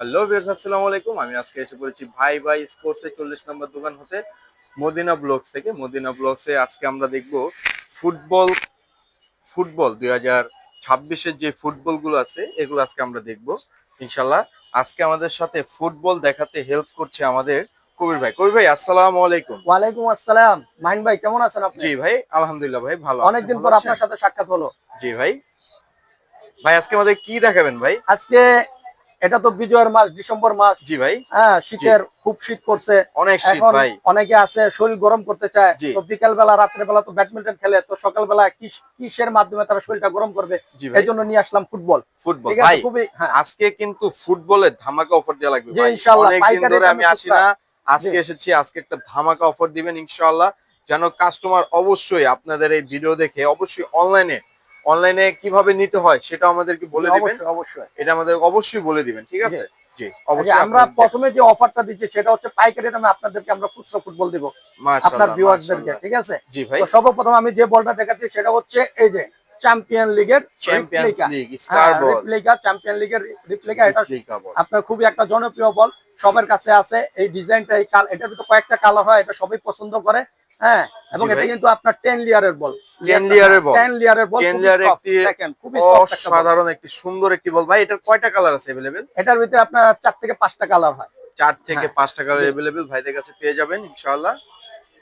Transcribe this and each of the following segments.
Hello viewers আসসালামু আলাইকুম। আমি আজকে এসে পড়েছি ভাই ভাই স্পোর্টস এর চল্লিশ নম্বর দোকান হতে মদিনা ব্লগস থেকে। মদিনা ব্লগসে আজকে আমরা দেখব ফুটবল ফুটবল দুই হাজার ছাব্বিশের যে ফুটবলগুলো আছে এগুলো আজকে আমরা দেখব। ইনশাল্লাহ আজকে আমাদের সাথে ফুটবল দেখাতে হেল্প করছে আমাদের কবির ভাই। কবির ভাই আসসালামু আলাইকুম। ওয়ালাইকুম আসসালাম। মাহিন ভাই কেমন আছেন আপনি? জি ভাই আলহামদুলিল্লাহ ভাই ভালো অনেকদিন পর আপনার সাথে সাক্ষাৎ হলো। জি ভাই। ভাই আজকে আমাদের কি দেখাবেন ভাই? আজকে এটা তো বিজয়ের মাস ডিসেম্বর মাস। জি ভাই। হ্যাঁ শীতের খুব শীত করছে অনেক শীত ভাই। অনেকে আছে শরীর গরম করতে চায়। তো বিকাল বেলা রাত্রে বেলা তো ব্যাডমিন্টন খেলে তো সকাল বেলা কিসের মাধ্যমে তারা শরীরটা গরম করবে? এই জন্য নিয়ে আসলাম ফুটবল। ফুটবল। ভাই খুবই হ্যাঁ। আজকে কিন্তু ফুটবলের ধামাকা অফার দেওয়া লাগবে জি, ভাই। ইনশাআল্লাহ, অনেকদিন ধরে আমি আসি না। আজকে এসেছি আজকে একটা ধামাকা অফার দিবেন ইনশাআল্লাহ। যেন কাস্টমার অবশ্যই আপনাদের এই ভিডিও দেখে অবশ্যই অনলাইনে অনলাইনে কীভাবে নিতে হয় সেটা আমাদেরকে বলে দিবেন। অবশ্যই এটা আমাদের অবশ্যই বলে দিবেন ঠিক আছে? জি। অবশ্যই আমরা প্রথমে যে অফারটা দিচ্ছি সেটা হচ্ছে পাইকারি দামে আপনাদেরকে আমরা খুচরা ফুটবল দিব। আপনার ভিউয়ার্সদেরকে ঠিক আছে? জি ভাই। সর্বপ্রথম আমি যে বলটা দেখাচ্ছি সেটা হচ্ছে এই যে চ্যাম্পিয়ন লিগের চ্যাম্পিয়ন্স রেপ্লিকা। লিগ হ্যাঁ, স্টার বল রেপ্লিকা চ্যাম্পিয়ন লিগের রেপ্লিকা এটা রেপ্লিকা বল আপনার খুবই একটা জনপ্রিয় বল সবার কাছে আছে এই ডিজাইনটা এই কাল এটার ভিতরে কয়েকটা কালার হয় এটা সবাই পছন্দ করে হ্যাঁ এবং জি এটা ভাই। কিন্তু আপনার টেন লিয়ারের বল 10 layer-এর ball। টেন লিয়ারের বল 10 খুবই layer soft, একটি দেখেন খুবই soft একটা ball। অসাধারণ একটি সুন্দর একটি বল ভাই এটার কয়টা কালার আছে अवेलेबल এটার ভিতরে আপনার চার থেকে পাঁচটা কালার হয় চার থেকে হ্যাঁ। পাঁচটা কালার জি। अवेलेबल ভাইদের কাছে পেয়ে যাবেন ইনশাআল্লাহ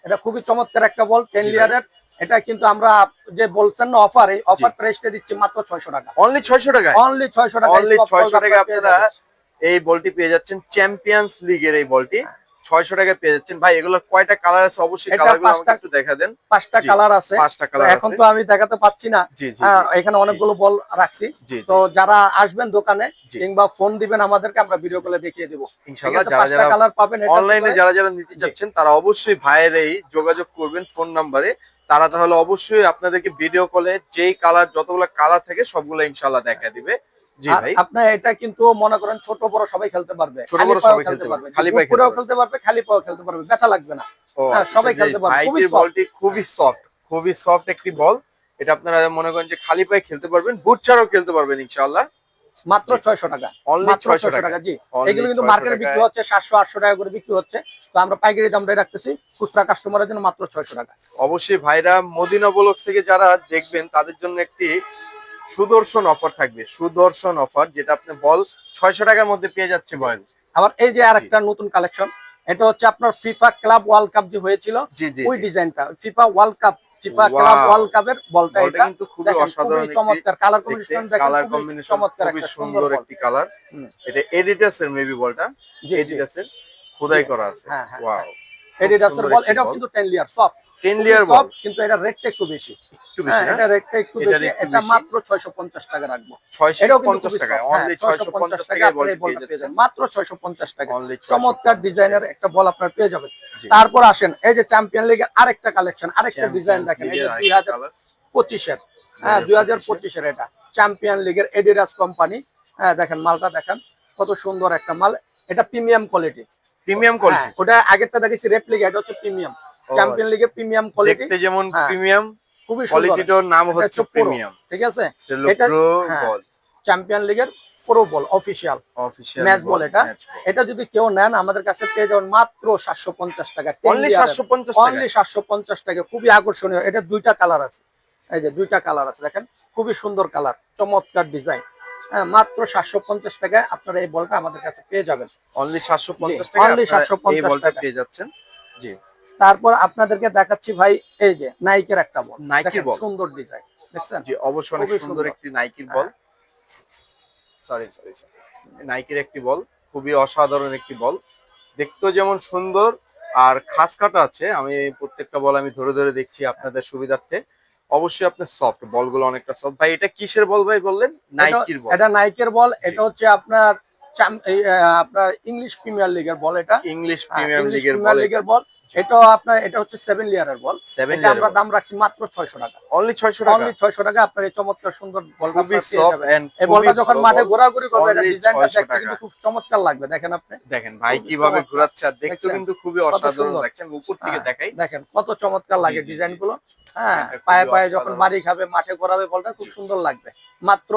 এটা খুবই চমৎকার একটা বল টেন লিয়ারের এটা কিন্তু আমরা যে বলছেন না অফার এই অফার প্রাইসটা দিচ্ছি মাত্র ছয়শো টাকা। অনলি ছয়শো টাকা অনলি ছয়শো টাকা অনলি এই soft 600 ball টাকা আপনারা এই বলটি পেয়ে যাচ্ছেন চ্যাম্পিয়ন্স লিগের এই বলটি। 600 টাকায় পেয়ে যাচ্ছেন। ভাই এগুলোর কয়টা কালার আছে? অবশ্যই একটু দেখা দেন। পাঁচটা কালার আছে। পাঁচটা কালার এখন তো আমি দেখাতে পাচ্ছি না। হ্যাঁ, এখানে অনেকগুলো বল রাখছি। তো যারা আসবেন দোকানে কিংবা ফোন দিবেন আমাদেরকে আমরা ভিডিও কলে দেখিয়ে দিব। ইনশাআল্লাহ যারা পাঁচটা যারা কালার পাবেন অনলাইনে যারা যারা নিতে চাচ্ছেন তারা অবশ্যই ভাইয়ের এই যোগাযোগ করবেন ফোন নাম্বারে তারা তাহলে অবশ্যই আপনাদেরকে ভিডিও কলে যেই কালার যতগুলো কালার থাকে সবগুলো ইনশাআল্লাহ দেখা দিবে। আপনার এটা কিন্তু মনে করেন ছোট বড় সবাই খেলতে পারবে। ছোট বড় সবাই খেলতে পারবে, খালি পায়ে পায়ে খেলতে পারবে খালি পায়েও খেলতে পারবে। ব্যথা লাগবে না। হ্যাঁ, আচ্ছা, সবাই খেলতে পারবে। বলটি খুবই সফট খুবই সফট একটি বল এটা আপনারা মনে করেন যে খালি পায়ে খেলতে পারবেন বুট ছাড়াও খেলতে পারবেন ইনশাআল্লাহ। মাত্র ছয়শো টাকা। অনলি মাত্র 600 ছয়শো টাকা। জি। এগুলো কিন্তু 600 মার্কেটে বিক্রি হচ্ছে সাতশো আটশো টাকা করে বিক্রি হচ্ছে। তো আমরা পাইকারি দামটাই রাখতেছি। খুচরা কাস্টমারের জন্য মাত্র ছয়শো টাকা। অবশ্যই ভাইরা মদিনা বলক থেকে যারা দেখবেন তাদের জন্য একটি সুদর্শন অফার থাকবে। সুদর্শন অফার যেটা আপনি বল ছয়শো টাকার মধ্যে পেয়ে যাচ্ছে বল আবার এই যে আর একটা নতুন কালেকশন এটা হচ্ছে আপনার ফিফা ক্লাব ওয়ার্ল্ড কাপ যে হয়েছিল ওই ডিজাইনটা FIFA world cup FIFA club world কাপের বলটা এটা। কিন্তু খুবই অসাধারণ চমৎকার কালার কম্বিনেশন কালার কম্বিনেশন চমৎকার খুবই সুন্দর একটি কালার। এটা এডিটাসের মেবি বলটা? জি এডিটাসের খোদাই করা আছে। হ্যাঁ, হ্যাঁ, ওয়াও এডিডাসের বল এটাও কিন্তু 10 লিয়ার সফট 10 লেয়ার বল কিন্তু এটা রেটটা একটু বেশি। একটু বেশি হ্যাঁ এটা রেটটা একটু বেশি। এটা মাত্র 650 টাকা রাখব। 650 এটাও কিন্তু খুবই টাকা soft, অনলি হ্যাঁ, 650 টাকা বল পেয়ে বলটা পেয়ে যাচ্ছেন। যাবেন। মাত্র 650 টাকা চমৎকার ডিজাইনের একটা বল আপনারা পেয়ে যাবেন। তারপর আসেন এই যে চ্যাম্পিয়ন লিগের আরেকটা কালেকশন আরেকটা ডিজাইন দেখেন এই যে League-এর আরেকটা 2025 colour। পঁচিশের। হ্যাঁ দুই হাজার পঁচিশের। এটা। চ্যাম্পিয়ন লিগের এডিডাস কোম্পানি হ্যাঁ দেখেন মালটা দেখেন। কত সুন্দর একটা মাল। এটা প্রিমিয়াম কোয়ালিটি প্রিমিয়াম কোয়ালিটি ওটা আগেরটা দেখেছি রেপ্লিকা এটা হচ্ছে প্রিমিয়াম চ্যাম্পিয়ন লিগের প্রিমিয়াম কোয়ালিটি দেখতে যেমন হ্যাঁ। প্রিমিয়াম খুবই কোয়ালিটিটার নাম হচ্ছে প্রিমিয়াম ঠিক আছে? এটা প্রো হ্যাঁ, বল চ্যাম্পিয়ন লিগের pro ball official official match ball এটা। এটা যদি কেউ নেন আমাদের কাছে পেয়ে যাবেন মাত্র সাতশো পঞ্চাশ টাকা। অনলি 750 টাকা। অনলি সাতশো পঞ্চাশ টাকা। খুবই আকর্ষণীয়। এটা দুইটা কালার আছে। এই যে দুইটা কালার আছে দেখেন। খুবই সুন্দর কালার চমৎকার ডিজাইন হ্যাঁ মাত্র সাতশো পঞ্চাশ টাকায় আপনারা এই বলটা আমাদের কাছে পেয়ে যাবেন। অনলি 750 জি, টাকা only আপনারা 750 বলটা টাকা। পেয়ে যাচ্ছেন। জি। তারপর আপনাদেরকে দেখাচ্ছি ভাই এই যে নাইকের একটা বল। নাইকের বল। সুন্দর ডিজাইন দেখছেন? জি অবশ্যই অনেক সুন্দর। হ্যাঁ। একটি নাইকির বল। সরি সরি নাইকির একটি বল খুবই অসাধারণ একটি বল। দেখতেও যেমন সুন্দর আর খাস কাটা আছে। আমি প্রত্যেকটা বল আমি ধরে ধরে দেখছি আপনাদের সুবিধার্থে। অবশ্যই আপনার সফট বলগুলো অনেকটা সফট ভাই এটা কিসের বল ভাই বললেন? নাইকির বল এটা নাইকের বল এটা হচ্ছে আপনার আপনার ইংলিশ প্রিমিয়ার লিগের বল এটা। ইংলিশ প্রিমিয়ার লিগের বল। এটাও আপনার এটা হচ্ছে সেভেন লিয়ারের বল। সেভেন এটা আমরা দাম রাখছি মাত্র ছয়শো টাকা। অনলি ছয়শো টাকা। অনলি ছয়শো টাকা আপনার এই চমৎকার সুন্দর বলটা খুবই সফট এন্ড এই বলটা যখন মাঠে ঘোরাঘুরি করবে এটা ডিজাইনটা দেখতে কিন্তু খুব চমৎকার লাগবে দেখেন আপনি? দেখেন ভাই কীভাবে ঘোরাচ্ছে আর দেখতে কিন্তু খুবই অসাধারণ আমি উপর থেকে হ্যাঁ, দেখাই। দেখেন কত চমৎকার লাগে ডিজাইনগুলো হ্যাঁ পায়ে পায়ে যখন। বাড়ি খাবে মাঠে ঘোরাবে বলটা খুব সুন্দর লাগবে। মাত্র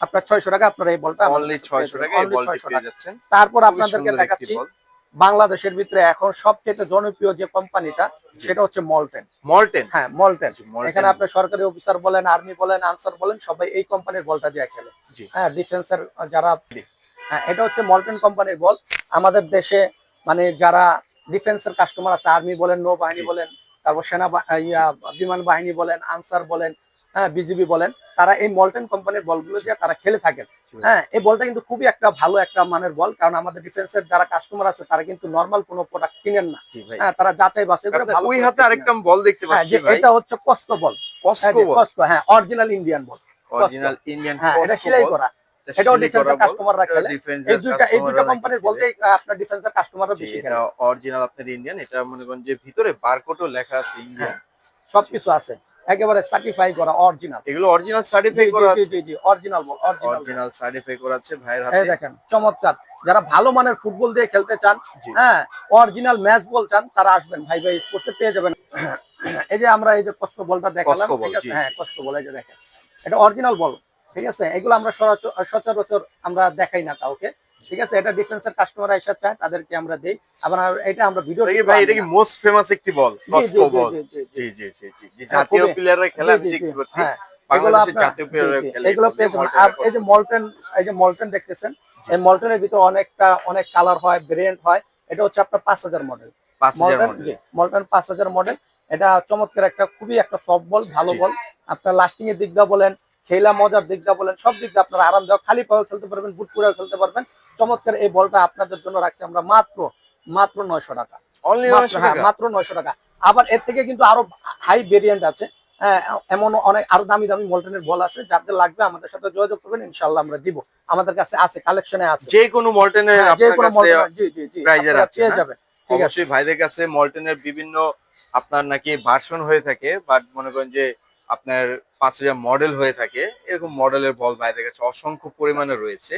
আপনার ছয়শো টাকা আপনার এই বলটা অনলি ছয়শো। টাকা এই Only বলটি 600 পেয়ে টাকা। যাচ্ছেন। তারপর আপনাদেরকে দেখাচ্ছি বল। বাংলাদেশের ভিতরে এখন সবচেয়ে জনপ্রিয় যে কোম্পানিটা সেটা হচ্ছে মলটেন। মর্টেন হ্যাঁ মলটেন। এখানে আপনার সরকারি অফিসার বলেন আর্মি বলেন আনসার বলেন সবাই এই কোম্পানির বলটা দিয়ে খেলে। হ্যাঁ ডিফেন্সের যারা হ্যাঁ এটা হচ্ছে মলটেন কোম্পানির বল। আমাদের দেশে মানে যারা ডিফেন্সের কাস্টমার আছে আর্মি বলেন নৌবাহিনী। বলেন তারপর সেনা ইয়া বিমান বাহিনী বলেন আনসার বলেন হ্যাঁ বিজিবি বলেন তারা এই মলটেন কোম্পানির বলগুলো দিয়ে তারা খেলে থাকেন। হ্যাঁ এই বলটা কিন্তু খুবই একটা ভালো একটা মানের বল কারণ আমাদের ডিফেন্সের যারা কাস্টমার আছে তারা কিন্তু নর্মাল কোনো প্রোডাক্ট কিনেন না। হ্যাঁ তারা যাচাই বাছাই করে ওই হাতে আরেকটা বল দেখতে হ্যাঁ পাচ্ছি ভাই। এটা হচ্ছে কস্কো বল। হ্যাঁ, কস্কো বল। হ্যাঁ original Indian ball. Original Indian হ্যাঁ এটা সেলাই করা। এটাও ডিফেন্সের কাস্টমাররা খেলে। এই দুইটা এই দুইটা কোম্পানির বলতেই আহ, আপনার ডিফেন্সের কাস্টমাররা বেশি খেলে। অরিজিনাল আপনার ইন্ডিয়ান এটা মনে করেন যে ভিতরে বারকোডও লেখা আছে ইন্ডিয়ান সবকিছু আছে। একেবারে সার্টিফাই করা অরিজিনাল এগুলো অরিজিনাল সার্টিফাই করা আছে? জি জি অরিজিনাল বল অরিজিনাল সার্টিফাই করা আছে ভাইয়ের এই হাতে। দেখেন চমৎকার। যারা ভালো মানের ফুটবল দিয়ে খেলতে চান হ্যাঁ অরিজিনাল ম্যাচ বল চান তারা আসবেন। ভাই ভাই স্পোর্টসে পেয়ে যাবেন। এই যে আমরা এই যে কষ্ট বলটা দেখালাম ঠিক আছে? হ্যাঁ কষ্ট বল এই যে দেখেন। এটা অরিজিনাল বল। ঠিক আছে? এগুলো আমরা সচরাচর আমরা দেখাই না কাউকে। ঠিক আছে? এটা ডিফেন্সের কাস্টমার এসে চায় তাদেরকে আমরা দেই। আবার এটা আমরা ভিডিও দেখি ভাই এটা কি মোস্ট ফেমাস একটি বল কস্কো বল জি জি জি জি। হ্যাঁ, জাতীয় প্লেয়াররা খেলা আমি দেখতে পাচ্ছি হ্যাঁ এই যে কস্কো। এই যে মল্টন দেখতেছেন? এই মল্টনের ভিতরে অনেকটা অনেক কালার হয় ভেরিয়েন্ট হয়। এটা হচ্ছে আপনার পাঁচ হাজার মডেল মল্টন মল্টন পাঁচ হাজার মডেল এটা চমৎকার একটা খুবই একটা সফট বল ভালো বল আপনার লাস্টিং এর দিক দিয়ে বলেন খেলা মজার দিকটা বলেন সব দিক দিয়ে আপনার আরামদায়ক খালি পায়েও খেলতে পারবেন বুট পরেও খেলতে পারবেন। চমৎকার এই বলটা আপনাদের জন্য রাখছি আমরা মাত্র মাত্র নয়শো টাকা। মাত্র- নয়শো হ্যাঁ, টাকা? মাত্র নয়শো টাকা। আবার এর থেকে কিন্তু আরও হাই ভেরিয়েন্ট আছে। হ্যাঁ, এমন অনেক আরও দামি দামি মল্টনের বল আছে যাদের লাগবে আমাদের সাথে যোগাযোগ করবেন ইনশাল্লাহ আমরা দিব। আমাদের কাছে আছে কালেকশনে আছে। যে কোনো মল্টেনের হ্যাঁ, যে কোনো মল্টনের জি পেয়ে যাবেন অবশ্যই ভাইদের কাছে মল্টেনের বিভিন্ন আপনার নাকি ভার্সন হয়ে থাকে বাট মনে করেন যে আপনার পাঁচ হাজার মডেল হয়ে থাকে এরকম মডেলের বল ভাইদের কাছে অসংখ্য পরিমাণে রয়েছে।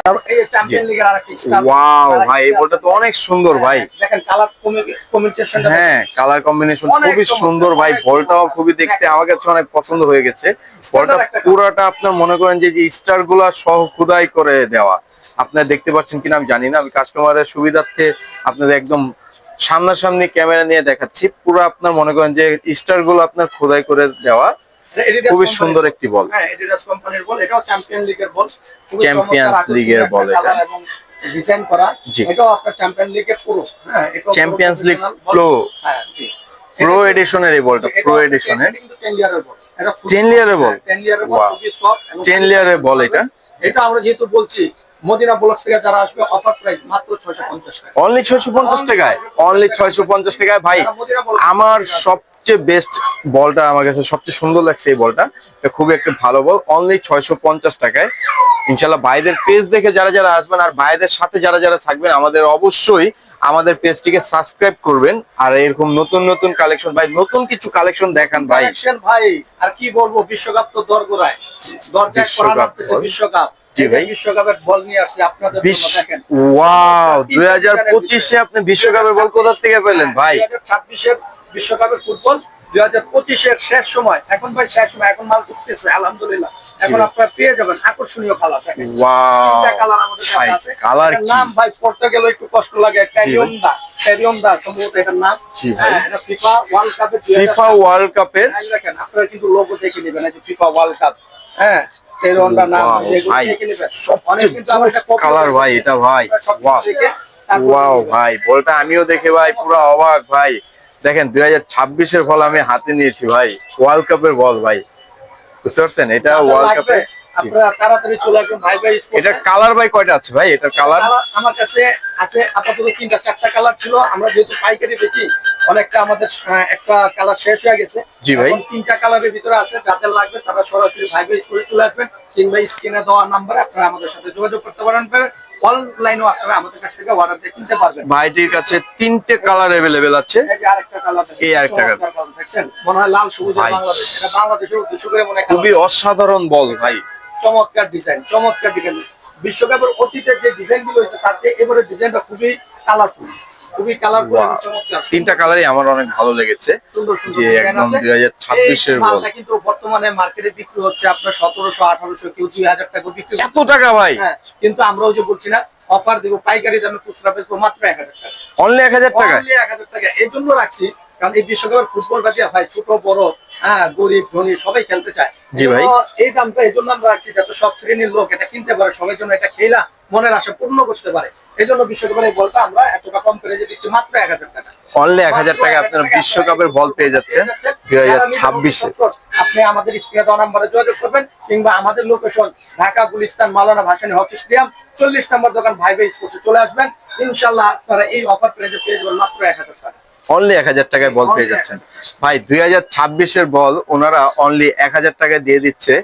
ওয়াও ভাই এই বলটা তো অনেক সুন্দর ভাই। দেখেন কালার হ্যাঁ কালার কম্বিনেশন খুবই সুন্দর ভাই। বলটাও খুবই দেখতে আমার কাছে অনেক পছন্দ হয়ে গেছে। বলটা পুরাটা আপনার মনে করেন যে যে স্টারগুলা সহ খুদাই করে দেওয়া। আপনার দেখতে পাচ্ছেন কিনা আমি জানি না আমি কাস্টমারের সুবিধার্থে আপনাদের একদম সামনাসামনি ক্যামেরা নিয়ে দেখাচ্ছি। পুরো আপনার মনে করেন যে স্টারগুলো আপনার খোদাই করে দেওয়া। খুবই সুন্দর একটি বল। হ্যাঁ এডিডাস কোম্পানির বল এটাও চ্যাম্পিয়ন লিগের বল। League-এর একটা বল এটা। ডিজাইন করা। এটাও আপনার চ্যাম্পিয়ন লিগের পুরো। হ্যাঁ চ্যাম্পিয়ন্স লিগ প্রো হ্যাঁ জি। প্রো এডিশনের এই বলটা প্রো এডিশনের 10 layer-এর বল। এটা 10 layer-এর বল? হ্যাঁ, 10 layer-এর বল, খুবই soft 10 layer-এর বল এটা? এটা আমরা যেহেতু বলছি মদিনা ব্লক থেকে যারা আসবে অফার প্রাইস মাত্র 650 টাকা। অনলি ছয়শো পঞ্চাশ টাকায়? অনলি ছয়শো পঞ্চাশ টাকায়? ভাই আমার সবচেয়ে বেস্ট বলটা আমার কাছে সবচেয়ে সুন্দর লাগছে এই বলটা। খুবই একটা ভালো বল অনলি ছয়শো পঞ্চাশ টাকায়। ইনশাল্লাহ ভাইদের পেজ দেখে যারা যারা আসবেন আর ভাইদের সাথে যারা যারা থাকবেন আমাদের অবশ্যই আমাদের পেজটিকে সাবস্ক্রাইব করবেন। আর এরকম নতুন নতুন কালেকশন ভাই নতুন কিছু কালেকশন দেখান ভাই। ভাই আর কি বলব বিশ্বকাপ তো দরগোড়ায়। দরজায়। বিশ্বকাপ। জি যে ভাই। বিশ্বকাপের বল নিয়ে আসছি আপনাদের দেখেন। ওয়াও দুই হাজার পঁচিশে আপনি বিশ্বকাপের বল কোথা থেকে পেলেন ভাই? দুই হাজার ছাব্বিশের বিশ্বকাপের ফুটবল দুই হাজার পঁচিশের শেষ সময়। এখন ভাই শেষ সময় এখন মাল উঠতেছে আলহামদুলিল্লাহ। এখন। আপনারা পেয়ে যাবেন আকর্ষণীয় কালার দেখেন। ওয়াও তিনটা কালার আমাদের কাছে আছে। কালার নাম ভাই পড়তে গেলে একটু কষ্ট লাগে ট্যারিয়ম দা ট্যারিয়ম দা সম্ভবত এটার নাম। জি ভাই। হ্যাঁ এটা ফিফা ওয়ার্ল্ড কাপের ফিফা ওয়ার্ল্ড কাপের দেখেন আপনারা কিন্তু লোগো দেখে নেবেন এই যে ফিফা ওয়ার্ল্ড কাপ হ্যাঁ কালার ভাই এটা ভাই ওয়াও। ভাই বলটা আমিও দেখে ভাই পুরো অবাক ভাই। দেখেন দুই হাজার ছাব্বিশের ফল আমি হাতে নিয়েছি ভাই ওয়ার্ল্ড কাপের বল ভাই। বুঝতে পারছেন? এটা ওয়ার্ল্ড কাপের আপনারা তাড়াতাড়ি চলে আসবেন ভাই ভাই এটা কালার ভাই কয়টা আছে ভাই? এটার কালার আমার কাছে আছে আপাতত তিনটা চারটা কালার ছিল। আমরা যেহেতু পাইকারি বেচি অনেকটা আমাদের একটা কালার শেষ হয়ে গেছে। জি ভাই। তিনটা কালারের ভিতরে আছে যাদের লাগবে তারা সরাসরি ভাই ভাই করে চলে আসবেন। কিংবা স্ক্রিনে দেওয়া নাম্বারে আপনারা আমাদের সাথে যোগাযোগ করতে পারেন অনলাইনেও আপনারা আমাদের কাছ থেকে অর্ডার দিয়ে কিনতে পারবেন। ভাইটির কাছে তিনটে কালার অ্যাভেলেবেল আছে। এই যে আরেকটা কালার এই আরেকটা। দেখছেন? মনে হয় লাল সবুজ ভাই। বাংলাদেশ এটা বাংলাদেশের উদ্দেশ্য করে মনে হয় খুবই অসাধারণ বল ভাই। চমৎকার ডিজাইন চমৎকার ডিজাইন বিশ্বকাপের অতীতের যে ডিজাইনগুলো হয়েছে চেয়ে এবারে ডিজাইনটা খুবই কালারফুল খুবই কালারফুল চমৎকার। তিনটা কালারই আমার অনেক ভালো লেগেছে সুন্দর সুন্দর যে একদম দুই হাজার ছাব্বিশের এই বল মালটা কিন্তু বর্তমানে মার্কেটে বিক্রি হচ্ছে আপনার সতেরোশো আঠারোশো কেউ দুই হাজার টাকা বিক্রি এত টাকা ভাই? হ্যাঁ কিন্তু আমরা যে বলছি না অফার দিব পাইকারি দামে খুচরা বেচবো মাত্র এক হাজার টাকা। অনলি এক হাজার টাকা? Only 1000 টাকা। এই জন্য রাখছি কারণ এই বিশ্বকাপের ফুটবলটা দিয়ে হয় ছোট বড় হ্যাঁ গরিব ধনী সবাই খেলতে চায়। ভাই। এই দামটা এই জন্য আমরা রাখছি যাতে সব শ্রেণির লোক এটা কিনতে পারে সবাই জন্য এটা খেলা মনের আশা পূর্ণ করতে পারে। এই জন্য বিশ্বকাপের এই বলটা আমরা এতটা কম দিচ্ছি মাত্র এক হাজার টাকা। অনলি এক হাজার টাকা আপনারা বিশ্বকাপের বল পেয়ে যাচ্ছেন দুই হাজার ছাব্বিশে। আপনি আমাদের স্ক্রিনে দেওয়া নাম্বারে যোগাযোগ করবেন কিংবা আমাদের location Dhaka Gulistan Maulana Bhasani hockey stadium চল্লিশ নম্বর দোকান ভাই ভাই স্পোর্টসে চলে আসবেন। ইনশাল্লাহ আপনারা এই অফার প্রাইজে পেয়ে যাবেন মাত্র এক হাজার টাকা। অনলি এক হাজার টাকায় বল পেয়ে যাচ্ছেন। ভাই দুই হাজার ছাব্বিশের বল ওনারা অনলি এক হাজার টাকায় দিয়ে দিচ্ছে।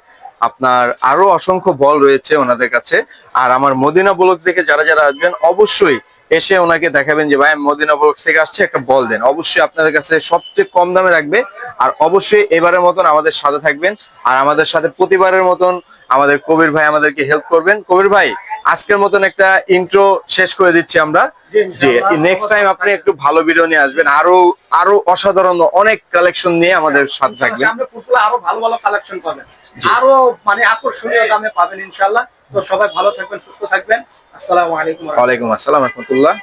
আপনার আরও অসংখ্য বল রয়েছে ওনাদের কাছে। আর আমার মদিনা ব্লক থেকে যারা যারা আসবেন অবশ্যই এসে ওনাকে দেখাবেন যে ভাই মদিনা ব্লক থেকে আসছে একটা বল দেন। অবশ্যই আপনাদের কাছে সবচেয়ে কম দামে রাখবে। আর অবশ্যই এবারের মতন আমাদের সাথে থাকবেন। আর আমাদের সাথে প্রতিবারের মতন আমাদের কবির ভাই আমাদেরকে হেল্প করবেন। কবির ভাই আজকের মতন একটা ইন্ট্রো শেষ করে দিচ্ছি আমরা। যে নেক্সট টাইম আপনি একটু ভালো ভিডিও নিয়ে আসবেন। আরও আরও অসাধারণ অনেক কালেকশন নিয়ে আমাদের সাথে থাকবেন। আরও ভালো ভালো কালেকশন পাবেন। আরও মানে আকর্ষণীয় দামে পাবেন ইনশাআল্লাহ। তো সবাই ভালো থাকবেন সুস্থ থাকবেন। আসসালামু আলাইকুম ওয়া আলাইকুম আসসালাম আসসালাম রহমতুল্লাহ।